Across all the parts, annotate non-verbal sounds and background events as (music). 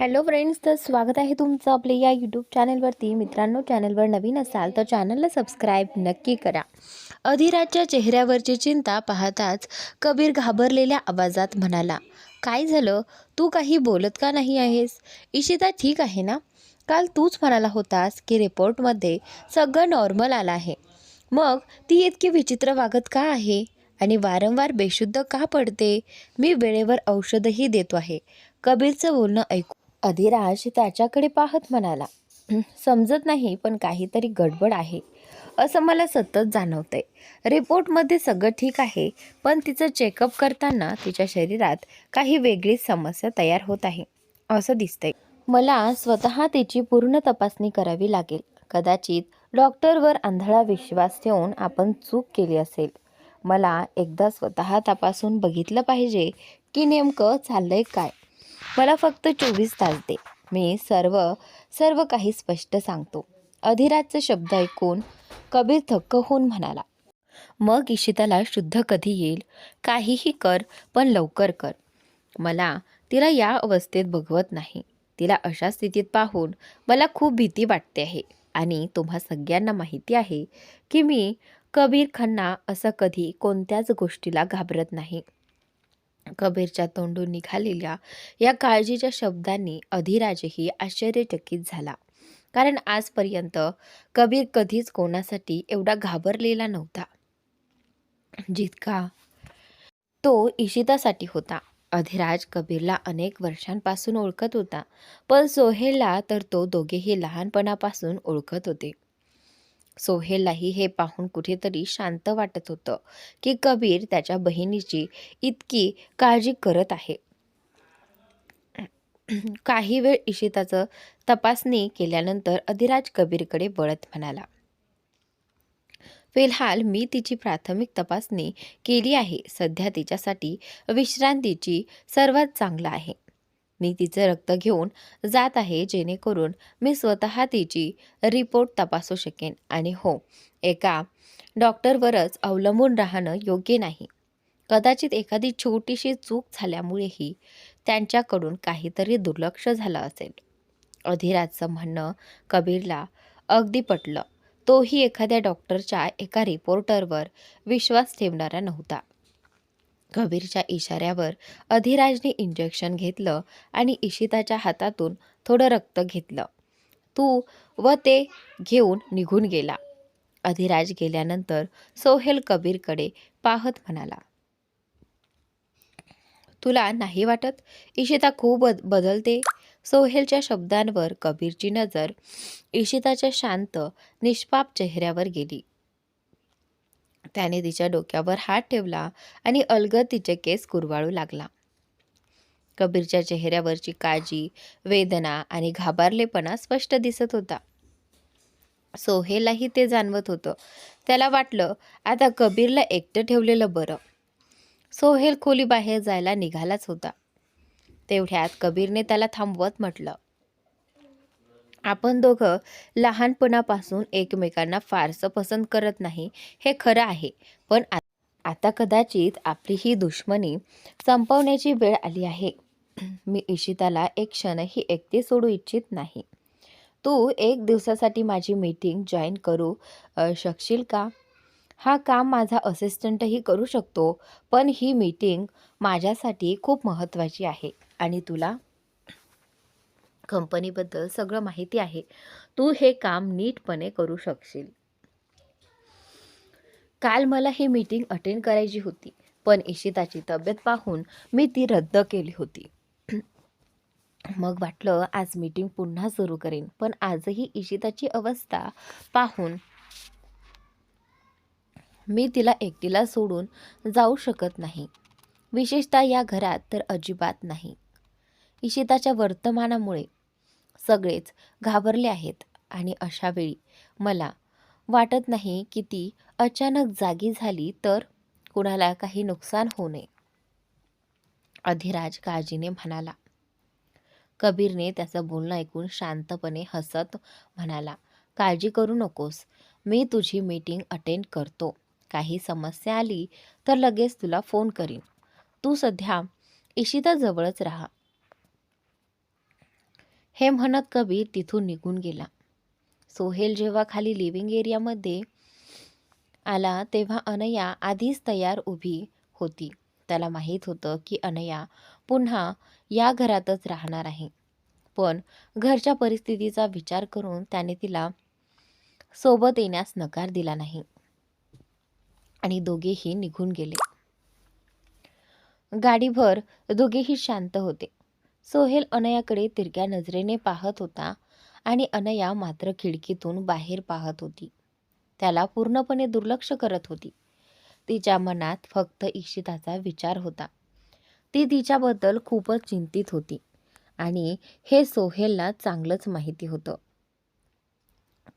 Hello friends तर स्वागत आहे तुमचं आपल्या या यूट्यूब चॅनलवरती मित्रांनो चॅनलवर नवीन असाल तर चॅनलला सबस्क्राईब नक्की करा. अधिराजच्या चेहऱ्यावरची चिंता पाहताच कबीर घाबरलेल्या आवाजात म्हणाला काय झालं? तू काही बोलत का नाही आहेस? इशिता ठीक आहे ना? काल तूच म्हणाला होतास की रिपोर्टमध्ये सगळं नॉर्मल आलं आहे. मग ती इतकी विचित्र वागत का आहे? आणि वारंवार बेशुद्ध का पडते? मी वेळेवर औषधही देतो आहे. कबीरचं बोलणं ऐकू अधिराज त्याच्याकडे पाहत म्हणाला समजत नाही पण काहीतरी गडबड आहे. असं मला सतत जाणवतंय. रिपोर्टमध्ये सगळं ठीक आहे पण तिचं चेकअप करताना तिच्या शरीरात काही वेगळीच समस्या तयार होत आहे असं दिसतंय. मला स्वतः तिची पूर्ण तपासणी करावी लागेल. कदाचित डॉक्टरवर आंधळा विश्वास ठेवून आपण चूक केली असेल. मला एकदा स्वतः तपासून बघितलं पाहिजे की नेमकं चाललंय काय. मला फक्त चोवीस तास दे. मी सर्व सर्व काही स्पष्ट सांगतो. अधिराजचे शब्द ऐकून कबीर थक्क होऊन म्हणाला मग इशिताला शुद्ध कधी येईल? काहीही कर पण लवकर कर. मला तिला या अवस्थेत बघवत नाही. तिला अशा स्थितीत पाहून मला खूप भीती वाटते आहे. आणि तुम्हा सगळ्यांना माहिती आहे की मी कबीर खन्ना असं कधी कोणत्याच गोष्टीला घाबरत नाही. कबीरच्या तोंडून निघालेल्या या काळजीच्या शब्दांनी अधिराजही आश्चर्यचकित झाला. कारण आजपर्यंत कबीर कधीच कोणासाठी एवढा घाबरलेला नव्हता. जितका तो इशितासाठी होता. अधिराज कबीरला अनेक वर्षांपासून ओळखत होता. पण सोहेलला तर तो दोघेही लहानपणापासून ओळखत होते. सोहेललाही हे पाहून कुठेतरी शांत वाटत होतं की कबीर त्याच्या बहिणीची इतकी काळजी करत आहे. काही वेळ इशिताचं तपासणी केल्यानंतर अधिराज कबीरकडे वळत म्हणाला फिलहाल मी तिची प्राथमिक तपासणी केली आहे. सध्या तिच्यासाठी विश्रांतीची सर्वात चांगलं आहे. मी तिचं रक्त घेऊन जात आहे जेणेकरून मी स्वतः तिची रिपोर्ट तपासू शकेन. आणि हो एका डॉक्टरवरच अवलंबून राहणं योग्य नाही. कदाचित एखादी छोटीशी चूक झाल्यामुळेही त्यांच्याकडून काहीतरी दुर्लक्ष झालं असेल. अधिराजचं म्हणणं कबीरला अगदी पटलं. तोही एखाद्या डॉक्टरच्या एका रिपोर्टरवर विश्वास ठेवणारा नव्हता. कबीरच्या इशाऱ्यावर अधिराजने इंजेक्शन घेतलं आणि इशिताच्या हातातून थोडं रक्त घेतलं. तू व ते घेऊन निघून गेला. अधिराज गेल्यानंतर सोहेल कबीरकडे पाहत म्हणाला तुला नाही वाटत इशिता खूप बद बदलते? सोहेलच्या शब्दांवर कबीरची नजर इशिताच्या शांत निष्पाप चेहऱ्यावर गेली. त्याने तिच्या डोक्यावर हात ठेवला आणि अलगद तिचे केस कुरवाळू लागला. कबीरच्या चेहऱ्यावरची काळजी वेदना आणि घाबरलेपणा स्पष्ट दिसत होता. सोहेलाही ते जाणवत होतं. त्याला वाटलं आता कबीरला एकटं ठेवलेलं बरं. सोहेल खोलीबाहेर जायला निघालाच होता. तेवढ्यात कबीरने त्याला थांबवत म्हटलं आपण दोघं लहानपणापासून एकमेकांना फारसं पसंत करत नाही हे खरं आहे. पण आ- आता कदाचित आपली ही दुश्मनी संपवण्याची वेळ आली आहे. मी इशिताला एक क्षणही एकटी सोडू इच्छित नाही. तू एक दिवसासाठी माझी मीटिंग जॉईन करू शकशील का? हा काम माझा असिस्टंटही करू शकतो पण ही मीटिंग माझ्यासाठी खूप महत्त्वाची आहे आणि तुला? कंपनीबद्दल सगळं माहिती आहे. तू हे काम नीटपणे करू शकशील. काल मला ही मीटिंग अटेंड करायची होती पण इशिताची तब्येत पाहून मी ती रद्द केली होती. मग वाटलं आज मीटिंग पुन्हा सुरू करेन पण आजही इशिताची अवस्था पाहून मी तिला एकटीला सोडून जाऊ शकत नाही. विशेषतः या घरात तर अजिबात नाही. इशिताच्या वर्तमानामुळे सगळेच घाबरले आहेत. आणि अशा वेळी मला वाटत नाही की ती अचानक जागी झाली तर कुणाला काही नुकसान होऊ नये. अधिराज काळजीने म्हणाला. कबीरने त्याचं बोलणं ऐकून शांतपणे हसत म्हणाला काळजी करू नकोस. मी तुझी मीटिंग अटेंड करतो. काही समस्या आली तर लगेच तुला फोन करीन. तू सध्या इशिताजवळच राहा. हे म्हणत कबीर तिथून निघून गेला. सोहेल जेव्हा खाली लिव्हिंग एरियामध्ये आला तेव्हा अनया आधीच तयार उभी होती. त्याला माहीत होतं की अनया पुन्हा या घरातच राहणार आहे. पण घरच्या परिस्थितीचा विचार करून त्याने तिला सोबत येण्यास नकार दिला नाही आणि दोघेही निघून गेले. गाडीभर दोघेही शांत होते. सोहेल अनयाकडे तिरक्या नजरेने पाहत होता आणि अनया मात्र खिडकीतून बाहेर पाहत होती. त्याला पूर्णपणे दुर्लक्ष करत होती. तिच्या मनात फक्त इशिताचा विचार होता. ती तिच्याबद्दल खूपच चिंतित होती आणि हे सोहेलला चांगलंच माहिती होतं.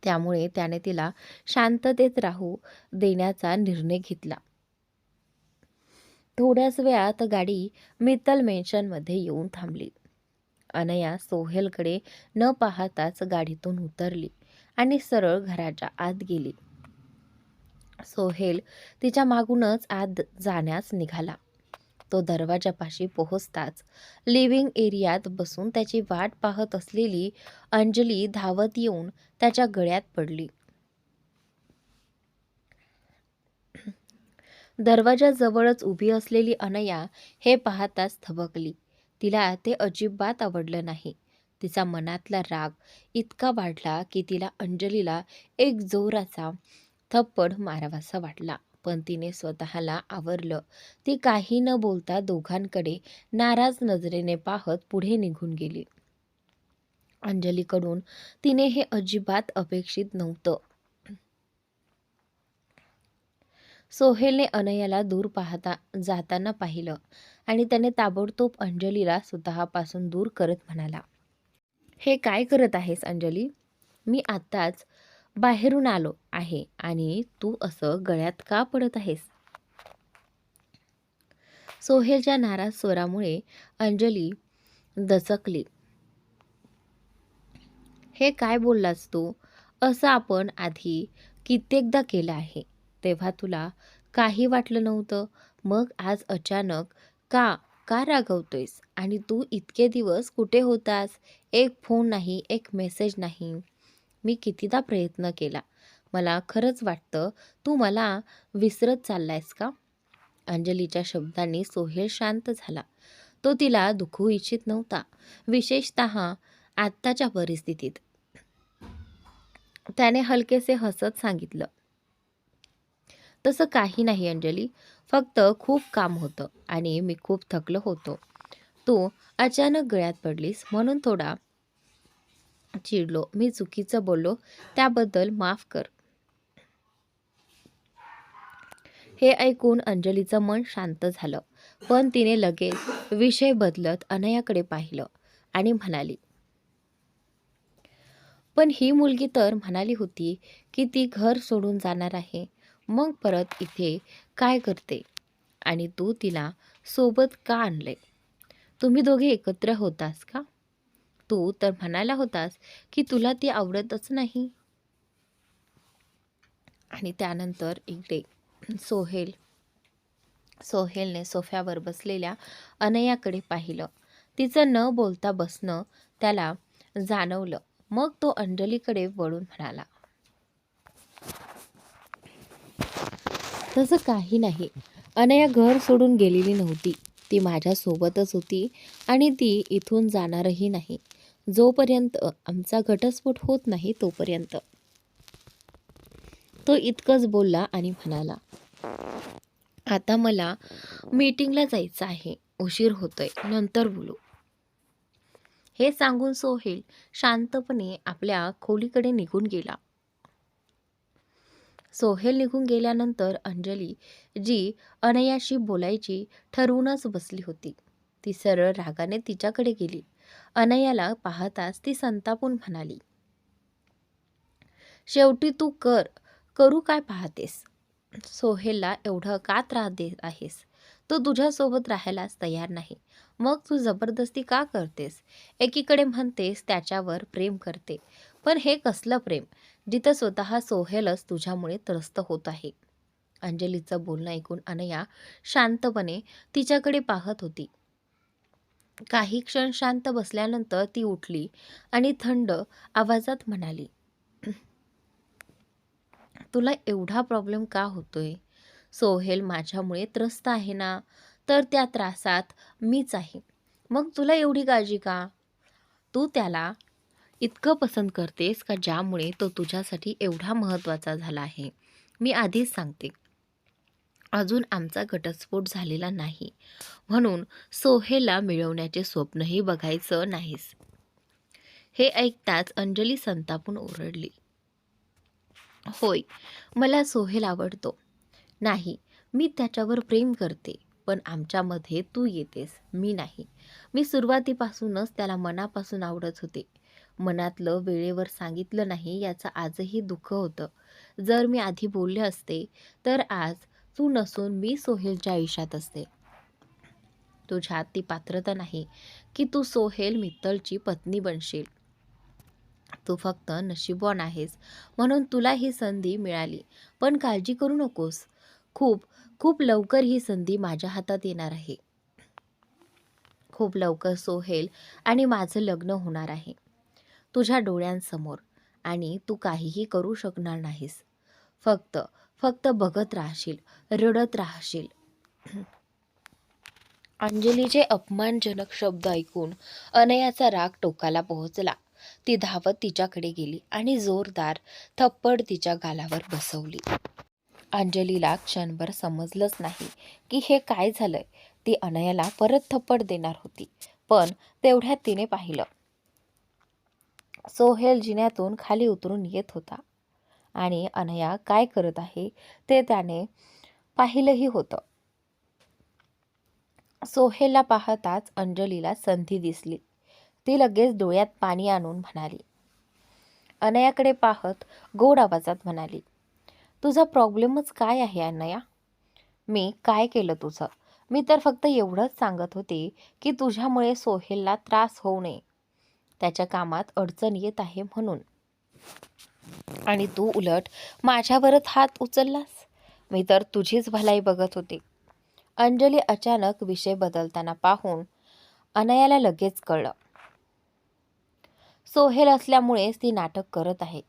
त्यामुळे त्याने तिला शांततेत राहू देण्याचा निर्णय घेतला. थोड्याच वेळात गाडी मित्तल मेन्शनमध्ये येऊन थांबली. अनया सोहेलकडे न पाहताच गाडीतून उतरली आणि सरळ घराच्या आत गेली. सोहेल तिच्या मागूनच आत जाण्यास निघाला. तो दरवाजापाशी पोहोचताच लिव्हिंग एरियात बसून त्याची वाट पाहत असलेली अंजली धावत येऊन त्याच्या गळ्यात पडली. दरवाजाजवळच उभी असलेली अनया हे पाहताच थबकली. तिला ते अजिबात आवडलं नाही. तिचा मनातला राग इतका वाढला की तिला अंजलीला एक जोराचा थप्पड मारावासा वाटला. पण तिने स्वतःला आवरलं. ती काही न बोलता दोघांकडे नाराज नजरेने पाहत पुढे निघून गेली. अंजलीकडून तिने हे अजिबात अपेक्षित नव्हतं. सोहेलने अनयाला दूर पाहता जाताना पाहिलं आणि त्याने ताबडतोब अंजलीला स्वतःपासून दूर करत म्हणाला हे काय करत आहेस अंजली? मी आत्ताच बाहेरून आलो आहे आणि तू असं गळ्यात का पडत आहेस? सोहेलच्या नाराज स्वरामुळे अंजली दचकली. हे काय बोललास तू? असं आपण आधी कित्येकदा केलं आहे. तेव्हा तुला काही वाटलं नव्हतं. मग आज अचानक का का रागवतोयस? आणि तू इतके दिवस कुठे होतास? एक फोन नाही एक मेसेज नाही. मी कितीदा प्रयत्न केला. मला खरंच वाटतं तू मला विसरत चाललायस का? अंजलीच्या शब्दांनी सोहेल शांत झाला. तो तिला दुखू इच्छित नव्हता. विशेषत आत्ताच्या परिस्थितीत. त्याने हलकेसे हसत सांगितलं. तसं काही नाही अंजली. फक्त खूप काम होतं आणि मी खूप थकलो होतो. तू अचानक गळ्यात पडलीस म्हणून थोडा चिडलो. मी चुकीचं बोललो. त्याबद्दल माफ कर. हे ऐकून अंजलीचं मन शांत झालं. पण तिने लगेच विषय बदलत अनयाकडे पाहिलं आणि म्हणाली पण ही मुलगी तर म्हणाली होती की ती घर सोडून जाणार आहे. मग परत इथे काय करते? आणि तू तिला सोबत का आणले? तुम्ही दोघे एकत्र होतास का? तू तर म्हणाला होतास की तुला ती आवडतच नाही. आणि त्यानंतर इकडे सोहेल सोहेलने सोफ्यावर बसलेल्या अनयाकडे पाहिलं. तिचं न बोलता बसणं त्याला जाणवलं. मग तो अंजलीकडे वळून म्हणाला तसं काही नाही. अनया घर सोडून गेलेली नव्हती. ती माझ्यासोबतच होती आणि ती इथून जाणारही नाही. जोपर्यंत आमचा घटस्फोट होत नाही तोपर्यंत. तो इतकंच बोलला आणि म्हणाला आता मला मीटिंगला जायचं आहे. उशीर होतोय. नंतर बोलू. हे सांगून सोहेल शांतपणे आपल्या खोलीकडे निघून गेला. सोहेल निघून गेल्यानंतर अंजली जी अनयाशी बोलायची ठरवूनच बसली होती. ती सरळ रागाने तिच्याकडे गेली. अनयाला पाहताच ती संतापून म्हणाली शेवटी तू कर करू काय पाहतेस? सोहेलला एवढं का त्रास देत आहेस? तो तुझ्यासोबत राहायलाच तयार नाही. मग तू जबरदस्ती का करतेस? एकीकडे म्हणतेस त्याच्यावर प्रेम करते. पण हे कसलं प्रेम? जिथं स्वतः सोहेलच तुझ्यामुळे त्रस्त होत आहे. अंजलीचं बोलणं ऐकून अनया शांतपणे तिच्याकडे पाहत होती. काही क्षण शांत बसल्यानंतर ती उठली आणि थंड आवाजात म्हणाली तुला एवढा प्रॉब्लेम का होतोय? सोहेल माझ्यामुळे त्रस्त आहे ना? तर त्या त्रासात मीच आहे. मग तुला एवढी काळजी का? तू त्याला इतकं पसंत करतेस का ज्यामुळे तो तुझ्यासाठी एवढा महत्त्वाचा झाला आहे? मी आधीच सांगते. अजून आमचा घटस्फोट झालेला नाही. म्हणून सोहेला मिळवण्याचे स्वप्नही बघायचं नाहीस. हे ऐकताच अंजली संतापून ओरडली. होय मला सोहेल आवडतो. नाही मी त्याच्यावर प्रेम करते पण आमच्यामध्ये तू येतेस मी नाही. मी सुरुवातीपासूनच त्याला मनापासून आवडत होते. मनातलं वेळेवर सांगितलं नाही याचं आजही दुःख होतं. जर मी आधी बोलले असते तर आज तू नसून मी सोहेलच्या आयुष्यात असते. तुझ्यात ती पात्रता नाही की तू सोहेल मित्तलची पत्नी बनशील. तू फक्त नशीबवान आहेस म्हणून तुला ही संधी मिळाली. पण काळजी करू नकोस. खूप खूप लवकर ही संधी माझ्या हातात येणार आहे. खूप लवकर सोहेल आणि माझं लग्न होणार आहे. तुझ्या डोळ्यांसमोर आणि तू काहीही करू शकणार नाहीस. फक्त फक्त बघत राहशील रडत राहशील. (clears throat) अंजलीचे अपमानजनक शब्द ऐकून अनयाचा राग टोकाला पोहोचला. ती धावत तिच्याकडे गेली आणि जोरदार थप्पड तिच्या गालावर बसवली. अंजलीला क्षणभर समजलंच नाही की हे काय झालंय. ती अनयाला परत थप्पड देणार होती. पण तेवढ्यात तिने पाहिलं सोहेल जिन्यातून खाली उतरून येत होता. आणि अनया काय करत आहे ते त्याने पाहिलंही होतं. सोहेलला पाहताच अंजलीला संधी दिसली. ती लगेच डोळ्यात पाणी आणून म्हणाली अनयाकडे पाहत गोड आवाजात म्हणाली तुझा प्रॉब्लेमच काय आहे अनया? मी काय केलं तुझं? मी तर फक्त एवढंच सांगत होते की तुझ्यामुळे सोहेलला त्रास होऊ नये. त्याच्या कामात अडचण येत आहे म्हणून. आणि तू उलट माझ्यावरच हात उचललास? मी तर तुझीच भलाई बघत होते. अंजली अचानक विषय बदलताना पाहून अनयाला लगेच कळलं. सोहेल असल्यामुळेच ती नाटक करत आहे.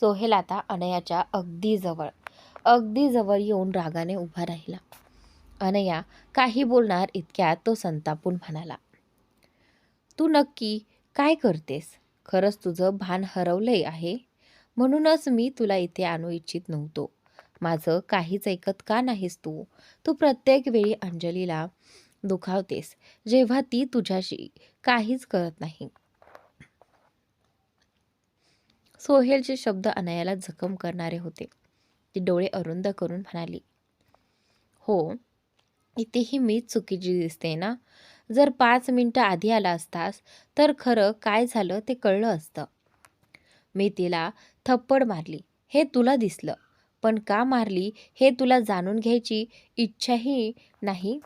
सोहेल आता अनयाच्या अगदी जवळ अगदी जवळ येऊन रागाने उभा राहिला. अनया काही बोलणार इतक्यात तो संतापून म्हणाला तू नक्की काय करतेस? खरंच तुझं भान हरवलंय आहे. म्हणूनच मी तुला इथे आणू इच्छित नव्हतो. माझं काहीच ऐकत का नाहीस तू? तू प्रत्येक वेळी अंजलीला दुखावतेस. जेव्हा ती तुझ्याशी काहीच करत नाही. सोहेलचे शब्द अनयाला जखम करणारे होते. ती डोळे अरुंद करून म्हणाली हो इथेही मीच चुकीची दिसते ना? जर पाच मिनटं आधी आला असतास तर खरं काय झालं ते कळलं असतं. मी तिला थप्पड मारली. हे तुला दिसलं. पण का मारली हे तुला जाणून घ्यायची इच्छाही नाही.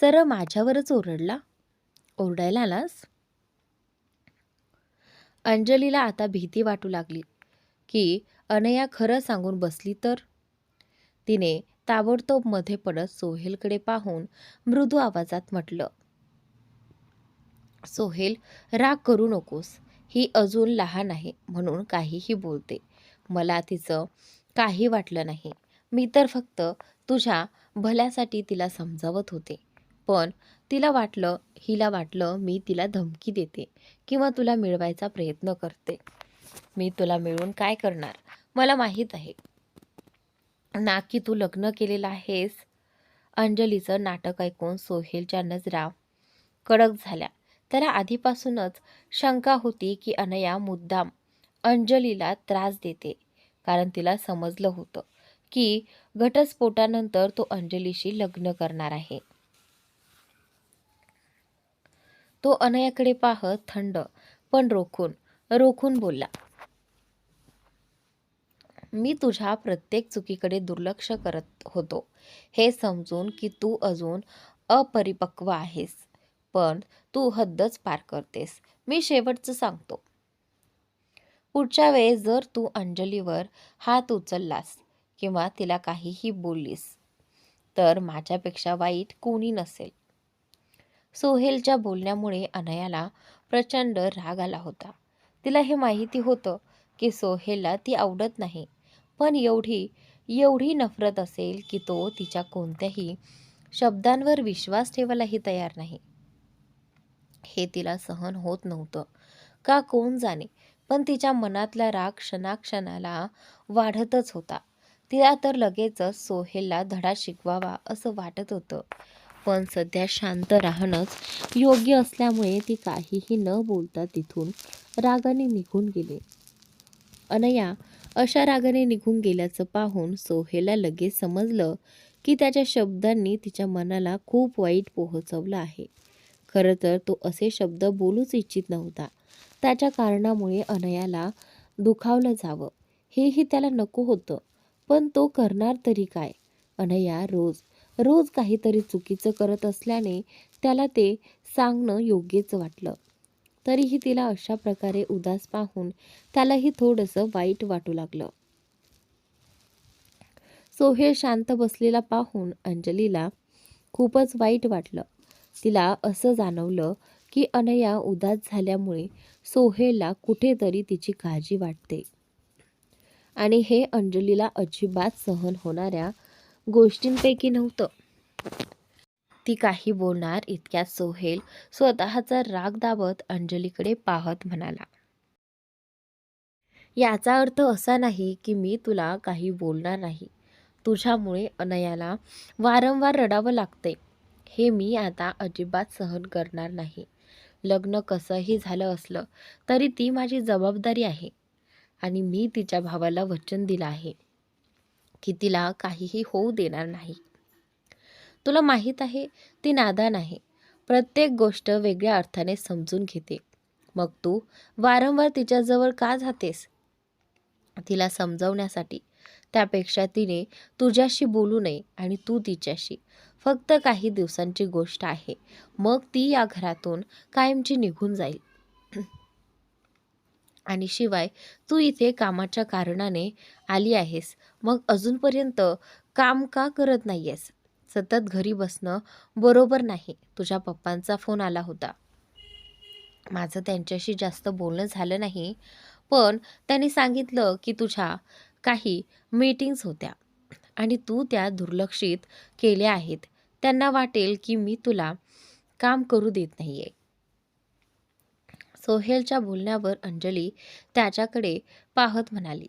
सरळ माझ्यावरच ओरडला. ओरडायला आलास? अंजलीला आता भीती वाटू लागली. की अनया खरं सांगून बसली तर? तिने ताबडतोबमध्ये पडत सोहेलकडे पाहून मृदू आवाजात म्हटलं सोहेल राग करू नकोस. ही अजून लहान आहे म्हणून काहीही बोलते. मला तिचं काही वाटलं नाही. मी तर फक्त तुझ्या भल्यासाठी तिला समजावत होते. पण तिला वाटलं हिला वाटलं मी तिला धमकी देते किंवा तुला मिळवायचा प्रयत्न करते. मी तुला मिळून काय करणार? मला माहीत आहे. ना की तू लग्न केलेलं आहेस? अंजलीचं नाटक ऐकून सोहेलच्या नजरा कडक झाल्या. त्याला आधीपासूनच शंका होती की अनया मुद्दाम अंजलीला त्रास देते. कारण तिला समजलं होतं की घटस्फोटानंतर तो अंजलीशी लग्न करणार आहे. तो अनयाकडे पाहत थंड पण रोखून रोखून बोलला मी तुझ्या प्रत्येक चुकीकडे दुर्लक्ष करत होतो. हे समजून की तू अजून अपरिपक्व आहेस. पण तू हद्दच पार करतेस. मी शेवटचं सांगतो. पुढच्या वेळेस जर तू अंजलीवर हात उचललास किंवा तिला काहीही बोललीस तर माझ्यापेक्षा वाईट कोणी नसेल. सोहेलच्या बोलण्यामुळे अनयाला प्रचंड राग आला होता. तिला हे माहिती होतं की सोहेलला ती आवडत नाही पण एवढी एवढी नफरत असेल की तो तिच्या कोणत्याही शब्दांवर विश्वास ठेवायलाही तयार नाही. हे तिला सहन होत नव्हतं. का कोण जाणे? पण तिच्या मनातला राग क्षणाक्षणाला वाढतच होता. तिला तर लगेचच सोहेलला धडा शिकवावा असं वाटत होतं. पण सध्या शांत राहणंच योग्य असल्यामुळे ती काहीही न बोलता तिथून रागाने निघून गेले. अनया अशा रागाने निघून गेल्याचं पाहून सोहेलला लगेच समजलं की त्याच्या शब्दांनी तिच्या मनाला खूप वाईट पोहोचवलं आहे. खरं तर तो असे शब्द बोलूच इच्छित नव्हता. त्याच्या कारणामुळे अनयाला दुखावलं जावं. हेही त्याला नको होतं. पण तो करणार तरी काय? अनया रोज रोज काहीतरी चुकीचं करत असल्याने त्याला ते सांगणं योग्यच वाटलं. तरीही तिला अशा प्रकारे उदास पाहून त्यालाही थोडंसं वाईट वाटू लागलं. सोहेल शांत बसलेला पाहून अंजलीला खूपच वाईट वाटलं. तिला असं जाणवलं की अनया उदास झाल्यामुळे सोहेलला कुठेतरी तिची काळजी वाटते. आणि हे अंजलीला अजिबात सहन होणाऱ्या गोष्टींपैकी नव्हतं. ती काही बोलणार इतक्यात सोहेल स्वतःचा राग दाबत अंजलीकडे पाहत म्हणाला. याचा अर्थ असा नाही की मी तुला काही बोलणार नाही. तुझ्यामुळे अनयाला वारंवार रडावं लागते हे मी आता अजिबात सहन करणार नाही. लग्न कसंही झालं असलं तरी ती माझी जबाबदारी आहे आणि मी तिच्या भावाला वचन दिलं आहे की तिला काहीही होऊ देणार नाही. तुला माहीत आहे ती नादान आहे. प्रत्येक गोष्ट वेगळ्या अर्थाने समजून घेते. मग तू वारंवार तिच्याजवळ का जातेस? तिला समजवण्यासाठी. त्यापेक्षा तिने तुझ्याशी बोलू नये आणि तू तिच्याशी. फक्त काही दिवसांची गोष्ट आहे. मग ती या घरातून कायमची निघून जाईल. (clears throat) आणि शिवाय तू इथे कामाच्या कारणाने आली आहेस. मग अजूनपर्यंत काम का करत नाही आहेस सतत घरी बसणं बरोबर नाही. तुझ्या पप्पांचा फोन आला होता. माझं त्यांच्याशी जास्त बोलणं झालं नाही पण त्यांनी सांगितलं की तुझ्या काही मीटिंग्स होत्या. आणि तू त्या दुर्लक्षित केल्या आहेत. त्यांना वाटेल की मी तुला काम करू देत नाही आहे सोहेलच्या बोलण्यावर अंजली त्याच्याकडे पाहत म्हणाली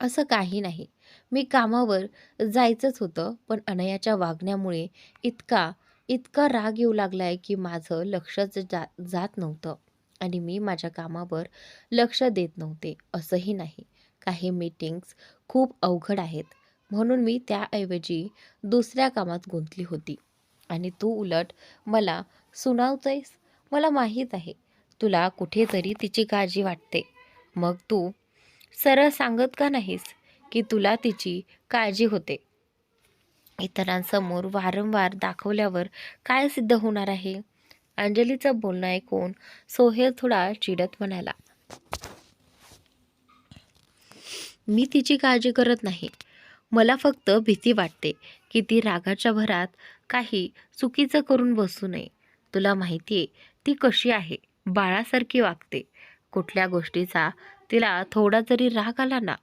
असं काही नाही. मी कामावर जायचंच होतं पण अनयाच्या वागण्यामुळे इतका इतका राग येऊ लागलाय की माझं लक्षच जा जात नव्हतं आणि मी माझ्या कामावर लक्ष देत नव्हते. असंही नाही. काही मीटिंग्स खूप अवघड आहेत. म्हणून मी त्याऐवजी दुसऱ्या कामात गुंतली होती. आणि तू उलट मला सुनावतोयस? मला माहीत आहे. तुला कुठेतरी तिची काळजी वाटते. मग तू सरळ सांगत का नाहीस की तुला तिची काळजी होते? इतरांसमोर वारंवार दाखवल्यावर काय सिद्ध होणार आहे? अंजलीचं बोलणं ऐकून सोहेल थोडा चिडत म्हणाला. मी तिची काळजी करत नाही. मला फक्त भीती वाटते की ती रागाच्या भरात काही चुकीचं करून बसू नये. तुला माहिती आहे ती कशी आहे बाळासारखी वागते. कुठल्या गोष्टीचा तिला थोडा जरी राग आला ना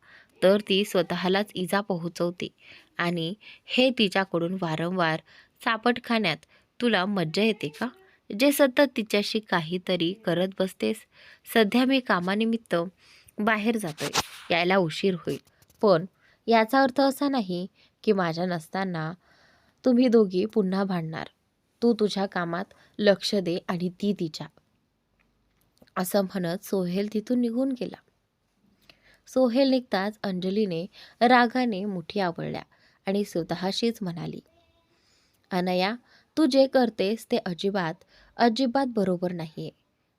तर ती स्वतःलाच इजा पोहोचवते. आणि हे तिच्याकडून वारंवार चापट खाण्यात तुला मज्जा येते का? जे सतत तिच्याशी काहीतरी करत बसतेस सध्या मी कामानिमित्त बाहेर जातोय यायला उशीर होईल. पण याचा अर्थ असा नाही की माझ्या नसताना तुम्ही दोघी पुन्हा भांडणार. तू तुझ्या कामात लक्ष दे आणि ती तिच्या. असं म्हणत सोहेल तिथून निघून गेला. सोहेल निघताच अंजलीने रागाने मुठी आवळल्या आणि स्वतःशीच म्हणाली अनया तू जे करतेस ते अजिबात अजिबात बरोबर नाही आहे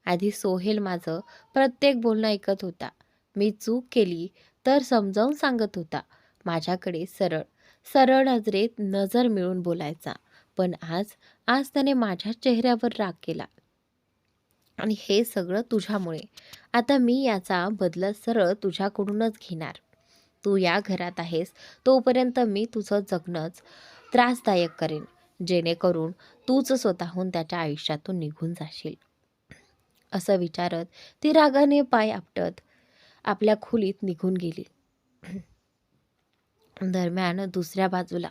आधी सोहेल माझं प्रत्येक बोलणं ऐकत होता. मी चूक केली तर समजावून सांगत होता. माझ्याकडे सरळ सरळ नजरेत नजर मिळून बोलायचा. पण आज आज त्याने माझ्या चेहऱ्यावर राग केला. आणि हे सगळं तुझ्यामुळे. आता मी याचा बदला सरळ तुझ्याकडूनच घेणार. तू या घरात आहेस तोपर्यंत मी तुझं जगणंच त्रासदायक करेन. जेणेकरून तूच स्वतःहून त्याच्या आयुष्यातून निघून जाशील. असं विचारत ती रागाने पाय आपटत आपल्या खोलीत निघून गेली. दरम्यान दुसऱ्या बाजूला.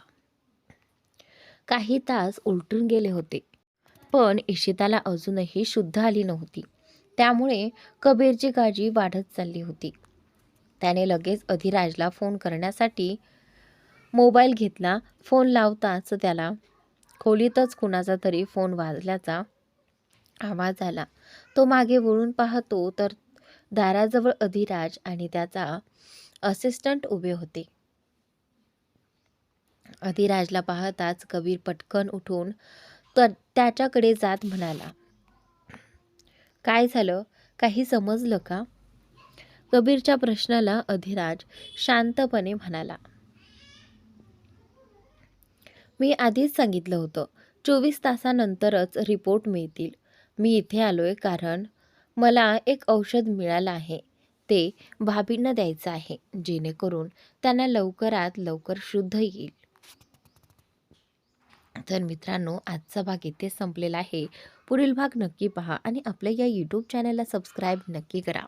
काही तास उलटून गेले होते पण इशिताला अजूनही शुद्ध आली नव्हती. त्यामुळे कबीरची काळजी वाढत चालली होती. त्याने लगेच अधिराजला फोन करण्यासाठी मोबाईल घेतला. फोन लावताच त्याला खोलीतच कुणाचा तरी फोन वाजल्याचा आवाज आला. तो मागे वळून पाहतो तर दाराजवळ अधिराज आणि त्याचा असिस्टंट उभे होते. अधिराजला पाहताच कबीर पटकन उठून तर त्याच्याकडे जात म्हणाला काय झालं? काही समजलं का? कबीरच्या प्रश्नाला अधिराज शांतपणे म्हणाला मी आधीच सांगितलं होतं. चोवीस तासानंतरच रिपोर्ट मिळतील. मी इथे आलोय कारण मला एक औषध मिळालं आहे. ते भाभींना द्यायचं आहे. जेणेकरून त्यांना लवकरात लवकर शुद्ध येईल. तर मित्रांनो आजचा भाग इथे संपलेला आहे. पुढील भाग नक्की पहा आणि आपल्या या यूट्यूब चॅनलला सबस्क्राईब नक्की करा.